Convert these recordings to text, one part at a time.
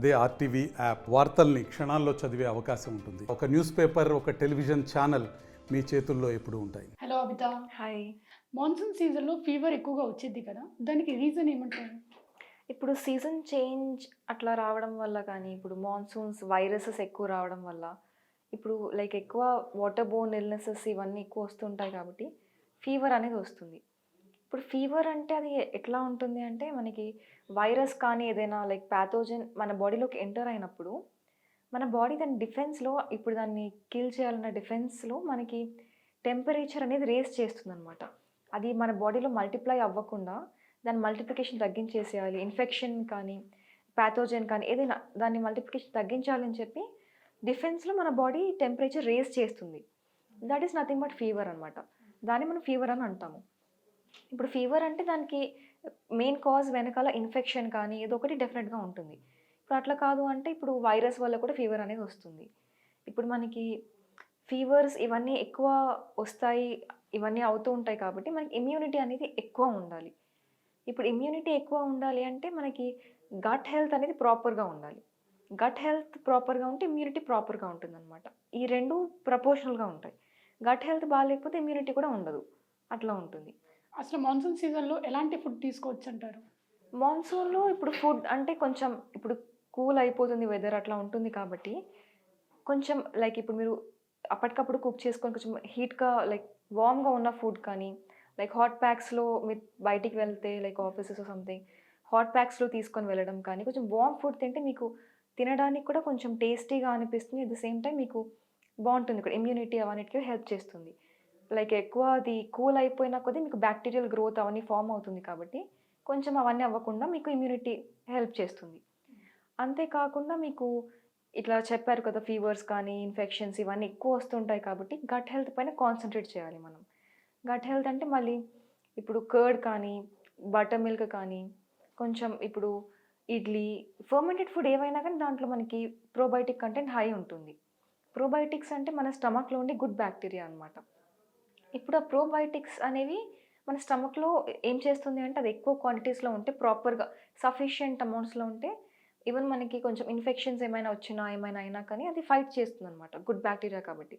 అదే RTV app వార్తల్ని క్షణాల్లో చదివే అవకాశం ఉంటుంది. ఒక న్యూస్ పేపర్ ఒక టెలివిజన్ ఛానల్ మీ చేతుల్లో ఎప్పుడు ఉంటాయి. హలో అబిత. హాయ్. మాన్సూన్ సీజన్లో ఫీవర్ ఎక్కువగా వచ్చేది కదా దానికి రీజన్ ఏమంటారు ఇప్పుడు సీజన్ చేంజ్ అట్లా రావడం వల్ల కానీ ఇప్పుడు మాన్సూన్స్ వైరసెస్ ఎక్కువ రావడం వల్ల ఇప్పుడు లైక్ ఎక్కువ వాటర్ బోన్ ఇల్నెసెస్ ఇవన్నీ ఎక్కువ వస్తుంటాయి కాబట్టి ఫీవర్ అనేది వస్తుంది. ఇప్పుడు ఫీవర్ అంటే అది ఎట్లా ఉంటుంది అంటే మనకి వైరస్ కానీ ఏదైనా లైక్ ప్యాథోజన్ మన బాడీలోకి ఎంటర్ అయినప్పుడు మన బాడీ దాని డిఫెన్స్లో ఇప్పుడు దాన్ని కిల్ చేయాలన్న డిఫెన్స్లో మనకి టెంపరేచర్ అనేది రేస్ చేస్తుంది అనమాట అది మన బాడీలో మల్టిప్లై అవ్వకుండా దాని మల్టిప్లికేషన్ తగ్గించేసేయాలి. ఇన్ఫెక్షన్ కానీ ప్యాథోజన్ కానీ ఏదైనా దాన్ని మల్టిప్లికేషన్ తగ్గించాలని చెప్పి డిఫెన్స్లో మన బాడీ టెంపరేచర్ రేస్ చేస్తుంది. That is nothing but fever అనమాట దాన్ని మనం ఫీవర్ అని అంటాము. ఇప్పుడు ఫీవర్ అంటే దానికి మెయిన్ కాజ్ వెనకాల ఇన్ఫెక్షన్ కానీ ఏదో ఒకటి డెఫినెట్గా ఉంటుంది. ఇప్పుడు అట్లా కాదు అంటే ఇప్పుడు వైరస్ వల్ల కూడా ఫీవర్ అనేది వస్తుంది. ఇప్పుడు మనకి ఫీవర్స్ ఇవన్నీ ఎక్కువ వస్తాయి ఇవన్నీ అవుతూ ఉంటాయి కాబట్టి మనకి ఇమ్యూనిటీ అనేది ఎక్కువ ఉండాలి. ఇప్పుడు ఇమ్యూనిటీ ఎక్కువ ఉండాలి అంటే మనకి గట్ హెల్త్ అనేది ప్రాపర్గా ఉండాలి. గట్ హెల్త్ ప్రాపర్గా ఉంటే ఇమ్యూనిటీ ప్రాపర్గా ఉంటుందన్నమాట. ఈ రెండు ప్రపోర్షనల్గా ఉంటాయి. గట్ హెల్త్ బాగాలేకపోతే ఇమ్యూనిటీ కూడా ఉండదు. అట్లా ఉంటుంది. అసలు మాన్సూన్ సీజన్లో ఎలాంటి ఫుడ్ తీసుకోవచ్చు అంటారు మాన్సూన్లో ఇప్పుడు ఫుడ్ అంటే కొంచెం ఇప్పుడు కూల్ అయిపోతుంది వెదర్ అట్లా ఉంటుంది కాబట్టి కొంచెం లైక్ ఇప్పుడు మీరు అప్పటికప్పుడు కుక్ చేసుకొని కొంచెం హీట్గా లైక్ వామ్గా ఉన్న ఫుడ్ కానీ లైక్ హాట్ ప్యాక్స్లో మీరు బయటికి వెళ్తే లైక్ ఆఫీసెస్ సంథింగ్ హాట్ ప్యాక్స్లో తీసుకొని వెళ్ళడం కానీ కొంచెం వామ్ ఫుడ్ తింటే మీకు తినడానికి కూడా కొంచెం టేస్టీగా అనిపిస్తుంది. అట్ ద సేమ్ టైం మీకు బాగుంటుంది. కూడా ఇమ్యూనిటీ అవన్నిటికీ హెల్ప్ చేస్తుంది. లైక్ ఎక్కువ అది కూల్ అయిపోయిన కొద్దీ మీకు బ్యాక్టీరియల్ గ్రోత్ అవన్నీ ఫామ్ అవుతుంది కాబట్టి కొంచెం అవన్నీ అవ్వకుండా మీకు ఇమ్యూనిటీ హెల్ప్ చేస్తుంది. అంతేకాకుండా మీకు ఇట్లా చెప్పారు కదా ఫీవర్స్ కానీ ఇన్ఫెక్షన్స్ ఇవన్నీ ఎక్కువ వస్తుంటాయి కాబట్టి గట్ హెల్త్ పైన కాన్సన్ట్రేట్ చేయాలి మనం. గట్ హెల్త్ అంటే మళ్ళీ ఇప్పుడు కర్డ్ కానీ బటర్ మిల్క్ కానీ కొంచెం ఇప్పుడు ఇడ్లీ ఫర్మెంటెడ్ ఫుడ్ ఏవైనా కానీ దాంట్లో మనకి ప్రోబయోటిక్ కంటెంట్ హై ఉంటుంది. ప్రోబయోటిక్స్ అంటే మన స్టమక్లో ఉండే గుడ్ బ్యాక్టీరియా అనమాట ఇప్పుడు ఆ ప్రోబయోటిక్స్ అనేవి మన స్టమక్లో ఏం చేస్తుంది అంటే అది ఎక్కువ క్వాంటిటీస్లో ఉంటే ప్రాపర్గా సఫిషియంట్ అమౌంట్స్లో ఉంటే ఈవెన్ మనకి కొంచెం ఇన్ఫెక్షన్స్ ఏమైనా వచ్చినా ఏమైనా అయినా కానీ అది ఫైట్ చేస్తుంది అనమాట గుడ్ బ్యాక్టీరియా కాబట్టి.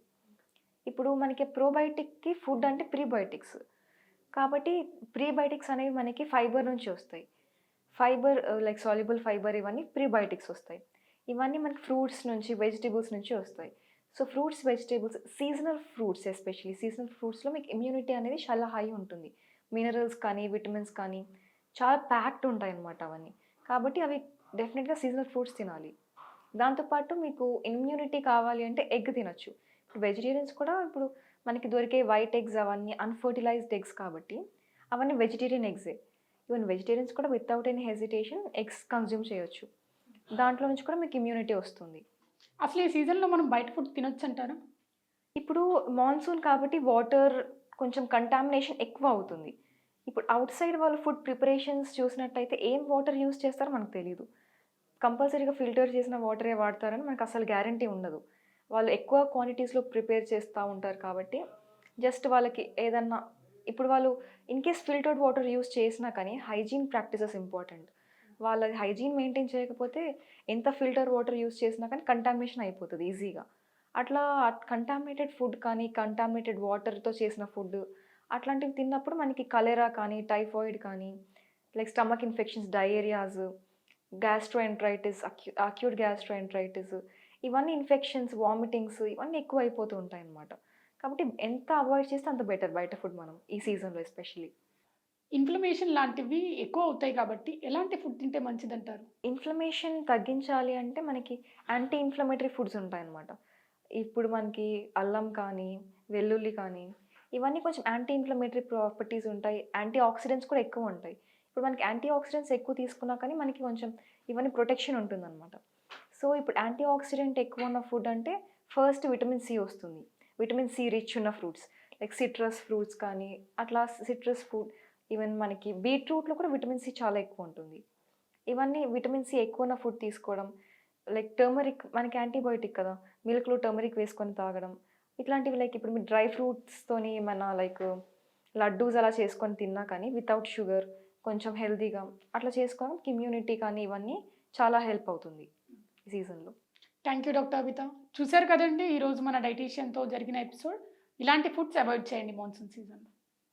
ఇప్పుడు మనకి ప్రోబయోటిక్కి ఫుడ్ అంటే ప్రీబయోటిక్స్ కాబట్టి ప్రీబయోటిక్స్ అనేవి మనకి ఫైబర్ నుంచి వస్తాయి. ఫైబర్ లైక్ సాల్యుబుల్ ఫైబర్ ఇవన్నీ ప్రీబయోటిక్స్ వస్తాయి. ఇవన్నీ మనకి ఫ్రూట్స్ నుంచి వెజిటేబుల్స్ నుంచి వస్తాయి. So fruits vegetables seasonal fruits especially seasonal ఫ్రూట్స్లో మీకు ఇమ్యూనిటీ అనేది చాలా హై ఉంటుంది. మినరల్స్ కానీ విటమిన్స్ కానీ చాలా ప్యాక్డ్ ఉంటాయి అన్నమాట అవన్నీ. కాబట్టి అవి డెఫినెట్గా సీజనల్ ఫ్రూట్స్ తినాలి. దాంతోపాటు మీకు ఇమ్యూనిటీ కావాలి అంటే ఎగ్ తినొచ్చు. ఇప్పుడు వెజిటేరియన్స్ కూడా ఇప్పుడు మనకి దొరికే వైట్ ఎగ్స్ అవన్నీ అన్ఫర్టిలైజ్డ్ ఎగ్స్ కాబట్టి అవన్నీ వెజిటేరియన్ ఎగ్సే ఈవెన్ వెజిటేరియన్స్ కూడా without any hesitation eggs consume చేయొచ్చు. దాంట్లో నుంచి కూడా మీకు ఇమ్యూనిటీ వస్తుంది. అసలు ఈ సీజన్లో మనం బయట ఫుడ్ తినొచ్చు అంటారా ఇప్పుడు మాన్సూన్ కాబట్టి వాటర్ కొంచెం కంటామినేషన్ ఎక్కువ అవుతుంది. ఇప్పుడు అవుట్ సైడ్ వాళ్ళు ఫుడ్ ప్రిపరేషన్స్ చూసినట్టయితే ఏం వాటర్ యూస్ చేస్తారో మనకు తెలియదు కంపల్సరీగా ఫిల్టర్ చేసిన వాటరే వాడతారని మనకు అసలు గ్యారంటీ ఉండదు. వాళ్ళు ఎక్కువ క్వాంటిటీస్లో ప్రిపేర్ చేస్తూ ఉంటారు కాబట్టి జస్ట్ వాళ్ళకి ఏదన్నా ఇప్పుడు వాళ్ళు in case filtered water use చేసినా కానీ హైజీన్ ప్రాక్టీసెస్ ఇంపార్టెంట్ వాళ్ళ హైజీన్ మెయింటైన్ చేయకపోతే ఎంత ఫిల్టర్ వాటర్ యూస్ చేసినా కానీ కంటామినేషన్ అయిపోతుంది ఈజీగా అట్లా కంటామినేటెడ్ ఫుడ్ కానీ కంటామినేటెడ్ వాటర్తో చేసిన ఫుడ్ అట్లాంటివి తిన్నప్పుడు మనకి కలెరా కానీ టైఫాయిడ్ కానీ like stomach infections diarrhoeas gastroenteritis అక్యూ acute gastroenteritis ఇవన్నీ ఇన్ఫెక్షన్స్ వామిటింగ్స్ ఇవన్నీ ఎక్కువ అయిపోతూ ఉంటాయి అన్నమాట కాబట్టి ఎంత అవాయిడ్ చేస్తే అంత బెటర్ బయట ఫుడ్ మనం ఈ సీజన్లో ఎస్పెషల్లీ ఇన్ఫ్లమేషన్ లాంటివి ఎక్కువ అవుతాయి కాబట్టి ఎలాంటి ఫుడ్ తింటే మంచిది అంటారు ఇన్ఫ్లమేషన్ తగ్గించాలి అంటే మనకి యాంటీ ఇన్ఫ్లమేటరీ ఫుడ్స్ ఉంటాయన్నమాట. ఇప్పుడు మనకి అల్లం కానీ వెల్లుల్లి కానీ ఇవన్నీ కొంచెం యాంటీ ఇన్ఫ్లమేటరీ ప్రాపర్టీస్ ఉంటాయి. యాంటీ ఆక్సిడెంట్స్ కూడా ఎక్కువ ఉంటాయి. ఇప్పుడు మనకి యాంటీ ఆక్సిడెంట్స్ ఎక్కువ తీసుకున్నా కానీ మనకి కొంచెం ఇవన్నీ ప్రొటెక్షన్ ఉంటుందన్నమాట. సో ఇప్పుడు యాంటీ ఆక్సిడెంట్ ఎక్కువ ఉన్న ఫుడ్ అంటే ఫస్ట్ విటమిన్ సి వస్తుంది. విటమిన్ సి రిచ్ ఉన్న ఫ్రూట్స్. లైక్ సిట్రస్ ఫ్రూట్స్ కానీ అట్లా సిట్రస్ ఫ్రూట్ ఈవెన్ మనకి బీట్రూట్లో కూడా విటమిన్ సి చాలా ఎక్కువ ఉంటుంది. ఇవన్నీ విటమిన్ సి ఎక్కువ ఉన్న ఫుడ్ తీసుకోవడం లైక్ టర్మరిక్ మనకి యాంటీబయోటిక్ కదా మిల్క్లో టర్మరిక్ వేసుకొని తాగడం ఇట్లాంటివి లైక్ ఇప్పుడు మీరు డ్రై ఫ్రూట్స్తోని మన లైక్ లడ్డూస్ అలా చేసుకొని తిన్నా కానీ వితౌట్ షుగర్ కొంచెం హెల్తీగా అట్లా చేసుకోవడానికి ఇమ్యూనిటీ కానీ ఇవన్నీ చాలా హెల్ప్ అవుతుంది ఈ సీజన్లో థ్యాంక్ యూ డాక్టర్ అబిత చూశారు కదండి ఈరోజు మన డైటీషియన్తో జరిగిన ఎపిసోడ్ ఇలాంటి ఫుడ్స్ అవాయిడ్ చేయండి మాన్సూన్ సీజన్లో